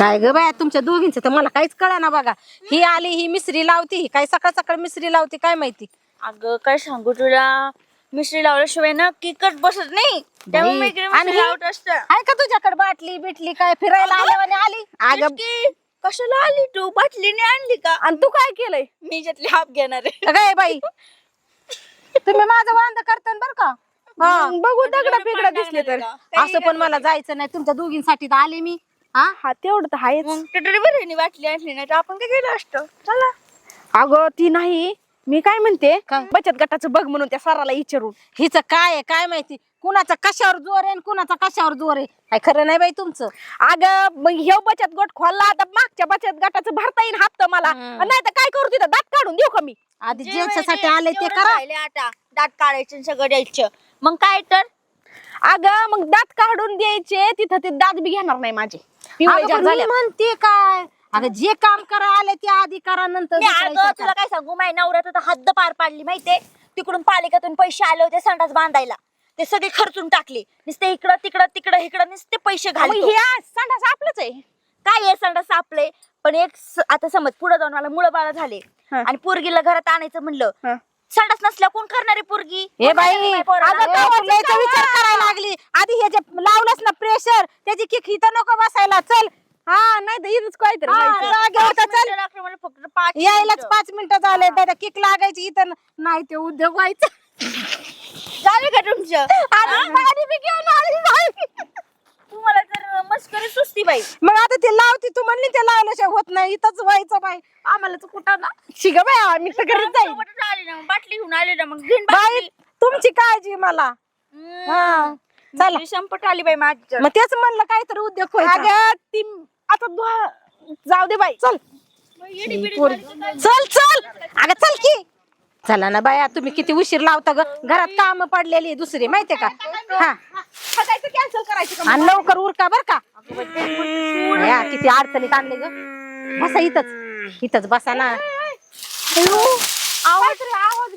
काय ग बाया तुमच्या दोघींचं तर मला काहीच कळा ना बघा. ही आली ही मिसरी लावती ही काय सकाळ सकाळ मिसरी लावती काय माहिती? अगं काय सांगू तुला? मिसरी लावल्याशिवाय ना किकट बसत नाही. त्यामुळे मी इकडे आणि मिसरी ही- लावत असतं आहे का तुझ्याकडे बाटली बिटली काय फिरायला आल्यावानी आली? अगं कशाला आली तू? बाटलीने आणली का? आणि तू काय केलंय? मी ज्यातली हाफ घेणार आहे. काय बाई तुम्ही माझं वांद करता बर का? हा बघू दगडा पिगडा दिसले तर. असं पण मला जायचं नाही तुमच्या दोघींसाठी तर आले मी. हा? हा तेवढं तर आहेच. मग ते बाटली आणली नाही तर आपण काय केलं असतं? चला. अगं ती नाही. मी काय म्हणते? काय? बचत गटाचं बघ म्हणून त्या सराला विचारून. हिच काय आहे काय माहिती? कुणाचा कशावर जोर आहे आणि कुणाचा कशावर जोर आहे? काय खरं नाही बाई तुमचं. अगं मग हे बचत गट खोलला आता मागच्या बचत गटाचं भरता येईल हप्ता मला. हम्म. नाही तर काय करू तिथं? दात काढून देऊ का मी? आधी जे ज्यांच्यासाठी आले ते करा. राहिले आता. दात काढायचे आणि सगळं द्यायचं. मग काय तर? अगं मग दात काढून द्यायचे तिथं ते दात बी घेणार नाही माझे. पिवळे अगं, मी. म्हणते काय? अगं जे काम करा आले ते आधी करा नंतर अगं तुला. काय सांगू? माझ्या नवऱ्यात आता हद्द पार पाडली माहितीये? तिकडून पालिकेतून पैसे आले होते संडास बांधायला. ते सगळे खर्चून टाकले. नुसते इकडं तिकडं तिकडं इकडं नुसते पैसे मग घालतो. हे आज संडास आपलंच आहे. काय आहे संडास सापले पण एक स- आता समज पुढे जाऊन मला मुलं बाळ झाले. हा. आणि पोरगीला घरात आणायचं म्हणलं हा. संडास नसल्या कोण करणार पोरगी? हे बाई? अगं विचार. करायला लागली. आधी हे जे लावलंस ना प्रेशर त्याची किक इथं नको बसायला. चल. हा नाही तर इथंच काहीतरी हा, व्हायचं. जागेवर तर पाच चल. मिनिटं लागले मला फक्त पाच यायलाच. पाच मिनिटं झाले. किक लागायची इथं. नाही ते उद्योग व्हायचं. झालं का तुमचं? अरे गाडी बी घेऊन आली. नाही. तुम्हाला तर मस्करी सुस्ती बाई. मग आता ते लावती तू म्हणली ते लावल्याशिवाय होत नाही इथंच व्हायचं बाई. आम्हाला तर कुठं ना? शिग बाई आम्ही तर घरीच जाईल सोबतच आली ना बाटली घेऊन आली ना मग घेऊन बाई तुमची काळजी मला. हा चला. संपट आली बाई माझी मग तेच म्हणलं काहीतरी उद्योग अगं ती आता दु- जाऊ दे बाई. चल. चल चल. अगं चल की. चला ना बाया तुम्ही किती उशीर लावता ग. घरात काम पडलेली दुसरी माहितीये का? हा. कॅन्सल करायचं का आणि लवकर उरका बर का. या किती अडचणीत आणले ग. बसा इथंच. इथंच बसा ना. आवाज रे आवाज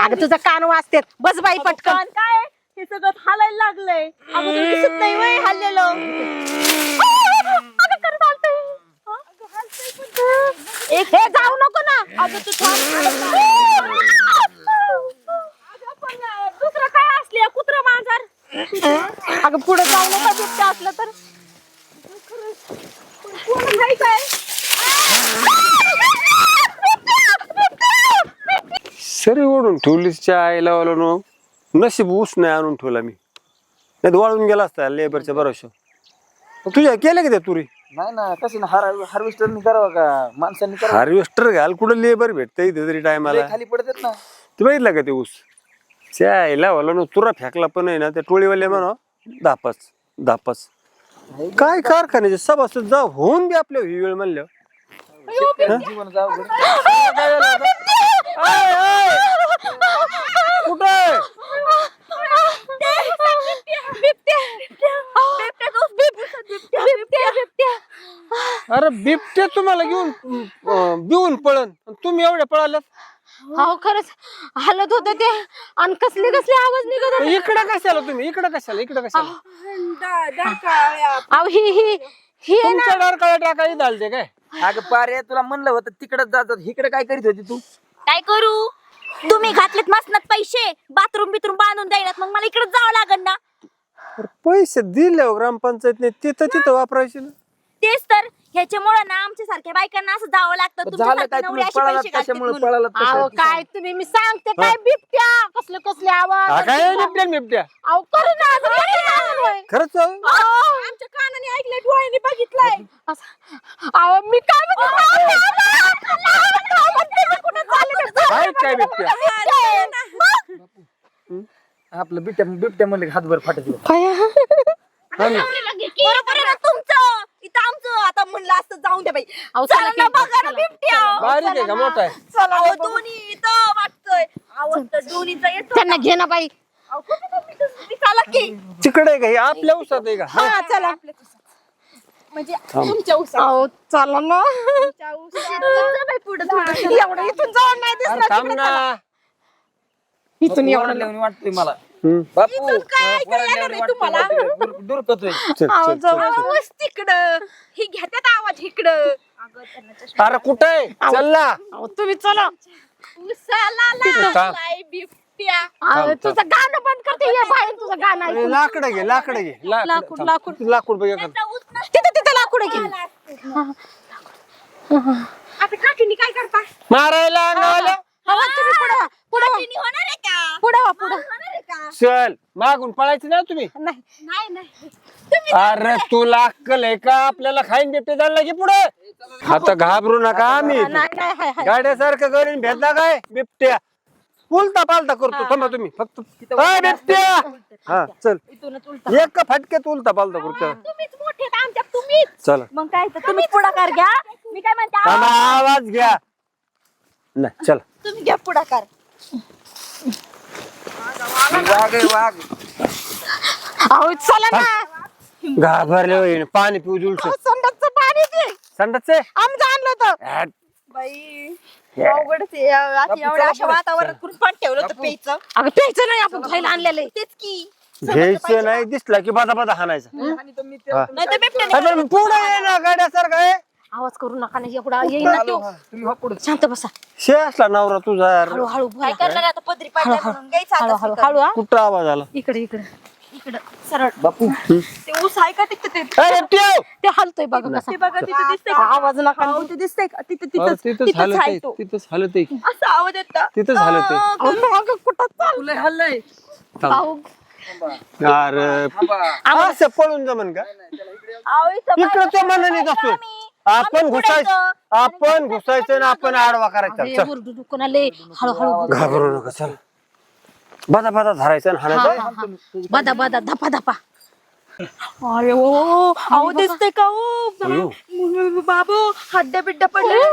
अगं तुझं कान वाजते. बस बाई पटकन. कान काय हे सगळं हालायला लागलंय. अगं तुला दिसत नाही वय हल्लेलं. एक हे? जाऊ नको ना. अगं तू थांब. अगं पण दुसरं काय असले कुत्र मांजर अगं पुढे जाऊ नका बिबट्या असलं तर. कोण हाय काय? सरी ओढून ठेवलीच्या आईला वाला नो. नशीब ऊस नाही आणून ठेवला मी. नाही तर वाळून गेला असता लेबरच्या भरोशा तुझ्या केल्या का त्या तुरी? नाही ना कसं ना हार हार्वेस्टरनी करावं का? माणसांनी करावं? हार्वेस्टर घाल कुठं लेबर भेटतं इथे तरी लय टायमाला खाली पडतात ना. तू बघितलं का ते ऊस? त्या आईला वाला नो तुरा फेकला पण आहे ना त्या टोळीवाले म्हणा. दापाच दापाच. काय कारखान्याचे सभासद जा होऊन बी आपल्या ही वेळ. कुठे अरे बिबट्या तुम्हाला घेऊन अं, बिवून पळन. आणि तुम्ही एवढ्या पळालात? हो. खरंच हलत होत ते. आणि कसले कसले आवाज निघत होते. इकडं कशाला तुम्ही? इकडं कशाला? इकडं कशाला? अहो. ही ही ही आहे ना. तुमच्या टाकाळी चालते काय? अगं पारे तुला म्हणलं होतं तिकडे जात इकडे काय करीत होती तू? काय करू? तुम्ही घातलेत मसनात पैसे. बाथरूम बिथरूम बांधून द्यायनात मग मला इकडे जावं लागेल ना. अरे पैसे दिले हो ग्रामपंचायतने. तिथं तिथं वापरायचे ना. तेच तर. ह्याच्यामुळे ना आमच्या सारख्या बायकांना असं जावं लागतं झालं काय तुम्ही नवरे असे पळाला पैसे घालतात कशामुळे म्हणून. पळाला अहो काय तुम्ही मी सांगते काय बिबट्या कसले कसले हा आवाज काय बिबट्या बिबट्या अहो करू ना असं कसं? खरंच हो? आमच्या कानाने ऐकलंय डोळ्याने बघितलंय असं- अहो मी काय म्हणते काय काय बिबट्या आपलं बिबट्या बिबट्या म्हणलं की हातभर फाटत हा ना. बरोबर आहे ना तुमचं इथं आमचं म्हणलं असतं जाऊन द्या बाई. अहो, चला चला ना की- बघा ना बिबट्या. बारीक आहे का मोठा आहे? अहो, दोन्ही इथं वाटतंय. तर दोन्हीचा येतो त्यांना घे ना बाई. अहो, कुठे तुम्ही तर- चला की? तिकडे आहे का? हे आपल्या उसात आहे का? हा? हा. चला. म्हणजे तुमच्या उसा अहो चला ना. पुढे एवढं इथून जाऊन नाही अरे दिसणार थांब तिकडे ना. चला. इथून एवढं वाटतंय मला. बापू काय ऐकायला येणार आहे तुम्हाला? दूर- दूर करतोय चल आहो, चल जाऊ. चल. आवाज तिकडं. ही घेतात आवाज इकडं. अरे कुठे आहे? चल ना अहो, तुम्ही चला. उसाला तिथं थांब. लागलाय बिबट्या. अहो, थांब. तुझं गाणं बंद करते ये बाहेर तुझं गाणं ऐकून. लाकडं घे लाकडं घे. ला- लाकूड. लाकूड लाकूड. बघ एखादं. तिथं तिथं लाकूड आहे की आता काकीनी काय करता? मारायला अंगावाला हवा तुम्ही पुढे पुढे होणार आहे का? पुढे पुढे. का चल मागून पळायचं ना तुम्ही? नाही नाही नाही. अरे तुला अक्कल आहे का? आपल्याला खाईन बिबटे झालं की पुढे? आता घाबरू नका आम्ही. नाही नाही हाय, हाय. गाड्यासारखं करीन भेटला काय? बिबट्या. उलता पालता करतो. थांबा तुम्ही. फक्त काय बिबट्या! हा चल. इथूनच उलटा एक फटक्यात उलता पालता करतो. तुम्हीच मोठे आहेत आमच्या तुम्हीच. चला. मग काय तर तुम्ही पुढाकार घ्या. मी काय म्हणते थांबा, आवाज घ्या. नाही चला. तुम्ही घ्या पुढाकार. वाघ आहे, वाघ. अहो चला ना. घाबरले होईन. पाणी पिऊ जुलस अहो, संडासचं पाणी ते संडाचे आमचं आणलं होतं. बाई अवघडच आहे. आता एवढ्या अशा वातावरणात कुठून पण ठेवलं होतं प्यायचं. अगं प्यायचं नाही आपण खायला आणलेलं आहे. तेच की घ्यायचं नाही दिसला की बादा बादा हाणायचा. नाही तर बिबट्याने पुढे ये ना गाड्यासारखं आहे. आवाज करू नका ना एवढा येईल ना तो. शांत बसा. शे असला नवरा तुझा हळू हळू काय करणार आता? पदरी पाडल्या म्हणून हळू आता हळू स्वीकार. हळू हा. कुठं आवाज आला? इकडे इकडे इकडं. सरळ. बापू. ते ऊस आहे का तिथं ते? अरे ठेव ते हलतोय बघा कसा. ते बघा तिथं दिसतंय का? आवाज नका अहो, ते दिसतंय का? तिथं तिथंच तिथंच आहे आहे तो. असा आवाज येतो अहो, मागं कुठं चाल तुला हल्लय. अहो, अरे असं पळून जमन का? अहो, इथं इकडं मनाने आम्ही. आपण घुसायचं. आपण घुसायचं ना आपण आडवा करायचा. हे चल. हळूहळू. घाबरू नका चल. बादा बादा धरायचं आणि हा, हाणायचं. हा, हा. बदा बदा धपा धपा. अरे ओ अहो दिसतंय का ओ? बाबू हड्ड्या बिड्ड्या पडल्या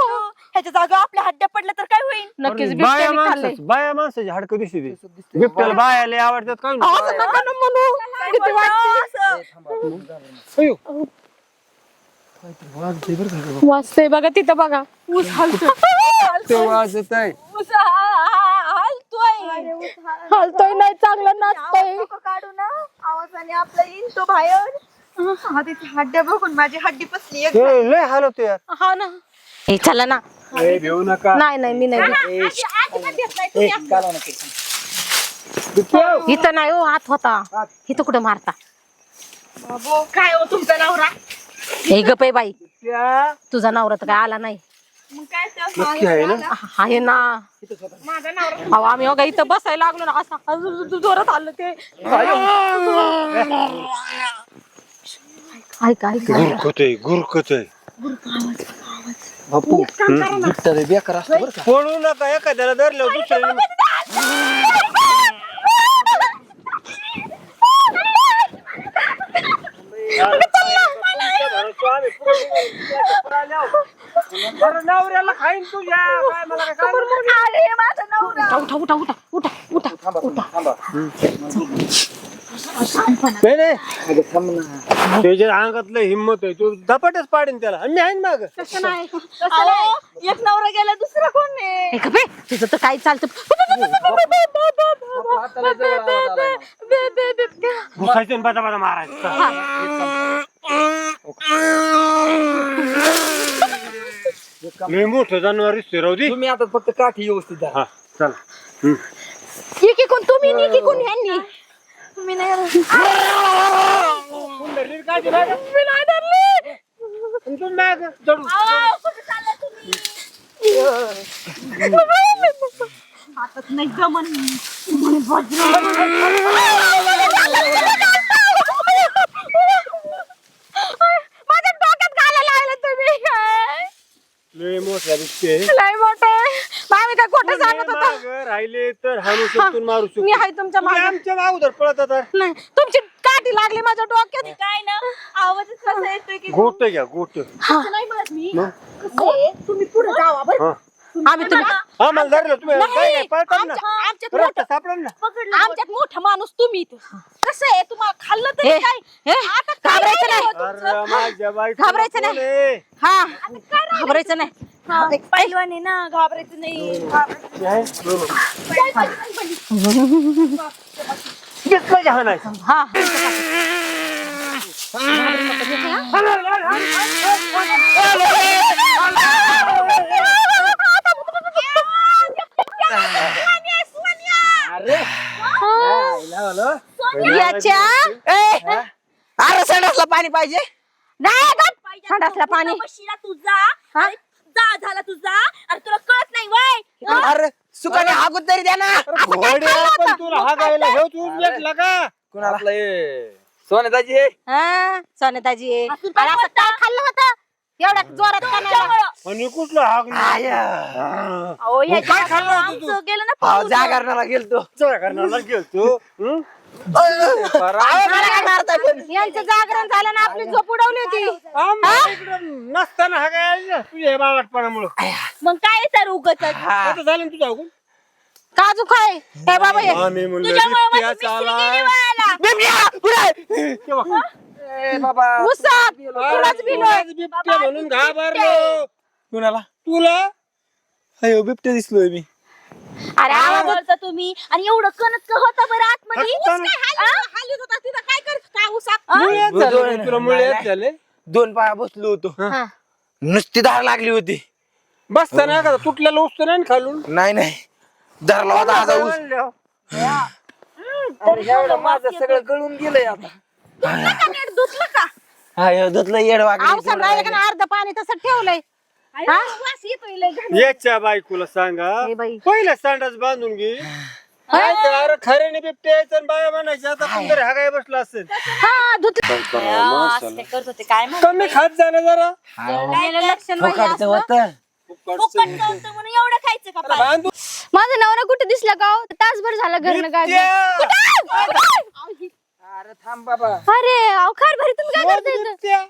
ह्याच्या जागा आपल्या हड्ड्या पडल्या तर काय होईल नक्कीच बाया बिबट्याने खाल्लंय. माणसाची बाया माणसाची हाडकं दिसते ती. बिबट्याला बाया लय आवडतात काय अहो, असं नका ना म्हणू. किती वाटते असं. वाजतंय बघा तिथं बघा. ऊस हलतोय. वाजत आहे ऊस हा- हा- हालतोय. हलतोय नाही चांगलं नाचतोय. आवाज नको काढू ना. आवाजाने आपला येईल तो बाहेर. हा तिथे हड्ड्या बघून माझी हड्डी पसली एक हे लय हालत यार. हा ना. हे चला ना. ए, नका. नाही नाही मी नाही इथं नाही हो हात. होता. इथं कुठं मारता? बाबू काय हो तुमचा नवरा? हे गप आहे बाई. त्या. तुझा नवरा तर काय आला नाही. मग काय ते नक्की आहे ना? हा, आहे ना. माझा नवरा अहो आम्ही बघा इथं बसायला लागलो ना. असं जोरात आलं ते. ऐका ऐका गुरखतोय गुरखतोय बापू बिबट्या लय बेकार असतो बरं का? पळू नका एखाद्याला दुसऱ्याने नवऱ्याला खाईन तुझ्या काय मला काय सांगू? अरे माझा नवरा उठा उठा उठा उठा उठा थांबा तुम्ही, थांबा नाही नाही अगं, थांब ना त्याच्या अंगातलं हिंमत आहे तो धपाटच पाडीन त्याला आणि मी आहे ना माग कसं नाही अहो, एक नवरा गेला दुसरा कोण आहे हे गप आहे. तुझं तर काय चालतं हाताला जवळ आवाज आला. घुसायचं बाजा बाजा मारायचं लय मोठं जनावर राहू दे. तुम्ही आता फक्त काठी व्यवस्थित धरा. हा चला. हम्म. की कोण तुम्ही नी की कोण ह्यांनी. नाही मी नाही धरली. आणि तू माग चढू अहो, कुठं चालला तुम्ही? हातात नाही जमन माझ्या डोक्यात घालायला लागलं तुम्ही काय? लय मोठं. आम्ही काय खोटं सांगत होतो? मागं राहिले तर हाणू शकतो मारू शकतो. मी आहे तुमच्या तुम्ही मागे. आमच्या मागोदर पळत आता. नाही तुमची काठी लागली माझ्या डोक्यात. काय ना आवाजच कसा येतोय की गोट घ्या गोट नाही म्हणत मी. मग? कसं आहे, तुम्ही पुढे जावा बरं. हा. आम्ही तुम्ही आम्हाला धरलं तुम्ही काय नाही, काय पळतात ना आमच्या- आमच्यात रस्ता मोठं- सापडलं ना पकडलं आमच्यात मोठा माणूस तुम्ही कसं आहे तुम्हाला खाल्लं तरी हे, काय हे, आता काय घाबरायचं नाही नाही. होत तुमचं? अरे माझ्या बायकोला घाबरायचं नाही. कोण आहे? हा घाबरायचं नाही एक पहिलवान आहे ना घाबरायचं नाही घाबरायचं हा याच्या? अरे संडासला पाणी पाहिजे? नाही संडासला पाणी. बशीला तुझा. अरे, जा झाला तुझा. अरे तुला कळत नाही वय! अरे सुकाने हागून तरी द्या ना. घोड्या पण तुला हा गायला हे तू भेटला का? कुणाला? सोन्याची हे हा. सोनेताजी अरे असं काय खाल्लं होतं? एवढ्या जोरात का नाही तुमच्यामुळं. आणि कुठलं हाग अहो, याच्या- काय खाल्लं होतं तू आमचं गेलं ना हा पळून. जागरणाला गेलतो करण्याला गेलतो हं? मला काय मारताय पण यांचं जागरण झालं ना आपली झोप उडवली होती आम्हाला इकडं नसताना हा काय तुझ्या बाळाटपणामुळं मग काय तर उगत आता झालं ना तुझं? काजू काय हे बाबा हे तुझ्यामुळे माझी. गेली वयाला. पुढे. बाबा उसात अरे, तुलाच बिलोय तुलाच बिबट्या म्हणून घाबरलो. कुणाला? तुला? अयो बिबट्या दिसलोय मी. अरे आवाज बोलता तुम्ही. आणि एवढं कणत का होतं बरं आतमध्ये. हटकन. ऊस काय हाल- हालीत होता. तिथं काय करत काय उसात मुळ्यात दोन- झाले. रे, तुला मुळ्यात नाही, झाले? दोन पाया बसलो होतो. हा. नुसती धार लागली होती. बसताना का तुटलेलं उचतो नाही ना खालून? नाही नाही. धरला होता माझा ऊस अरे एवढं माझं सगळं गळून गेलंय आता. धुतलं का नीट? धुतलं का? अयो धुतलं येड आवसन राहिलं का ना अर्ध पाणी तसं ठेवलंय. अरे, वास येतोय लय घाण. याच्या बायकोला सांगा हे बाई. पहिलं सांडाच बांधून घे. खऱ्याने बिबटे यायचं आणि बाया म्हणायचे आता हा बसला असेल. हा धुतलं. असं ते करत होते. काय माहिती. कमी खात झालं जरा. गेलं लक्षण बाई फुकटचं असलं. होतं. फुकट चालतं म्हणून एवढं खायचं का पाय? बांधून माझा नवरा कुठे दिसला का हो? तासभर झाला घरनं गाडी अरे थांब बाबा. अरे अहो खार भरी तुम्ही काय करताय इथं?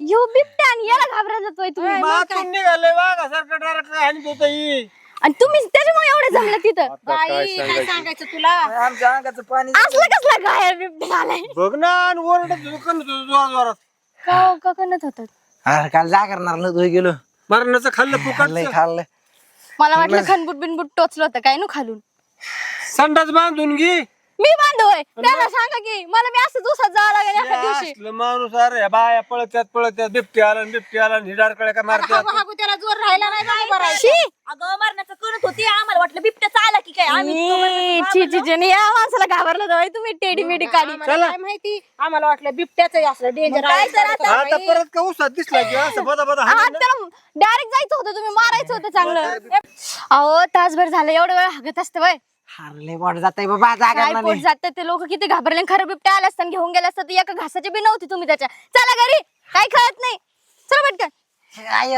यो बिबट्या आणि याला घाबरा जातोय तुम्ही. मातून निघालंय वाघासारखं डायरेक्ट आणि ही. आणि तुम्ही त्याच्यामुळे एवढे जमलं तिथं? बाई काय सांगायचं? तुला? आमच्या अंगाचं पाणी असलं कसला गाय बिबट्या आलाय बघ ना आणि ओरडत जोरात जोरात. का का करत होतात? अरे काल जागरणार नव्हतो गेलो. मरणाचं खाल्लं खाल्लंय फुकट मला खाल्लंय वाटलं खनबुट बिनबुट टोचलं होतं काय नु खालून? संडास बांधून घे. मी बांधवय त्याला सांगा की मला मी असं दुसऱ्यात जावं लागेल एका दिवशी. असलं माणूस अरे ह्या बाया पळत्यात पळत्यात बिबटी आला आणि बिबटी आला हिडारकडे का मारत्यात? हागू त्याला जोर राहिला नाही बरं आहे. शी अगं मरणाचं करत होती आम्हाला वाटलं बिबट्याचा आला की काय? आम्ही तो ची मरणाचं ची ची ची. या माणसाला घाबरलं जाऊ तुम्ही टेडी मेडी काढी. काय माहिती? आम्हाला वाटलं बिबट्याच असलं डेंजर काय तर आता? आता परत का उसात दिसला की असं बदा बदा हा हाणलं ना. त्याला डायरेक्ट जायचं होतं तुम्ही मारायचं होतं चांगलं. अहो तासभर झालं एवढं वेळ हागत असतं वय. हारले वाट जात आहे बाबा जागा काय पोट नाही ते लोक? किती घाबरले खरं बिबट्या आला असता घेऊन गेला असता. तर एका घासाची बी नव्हती तुम्ही त्याच्या. चला घरी. काय कळत नाही. चला पटकन. आय.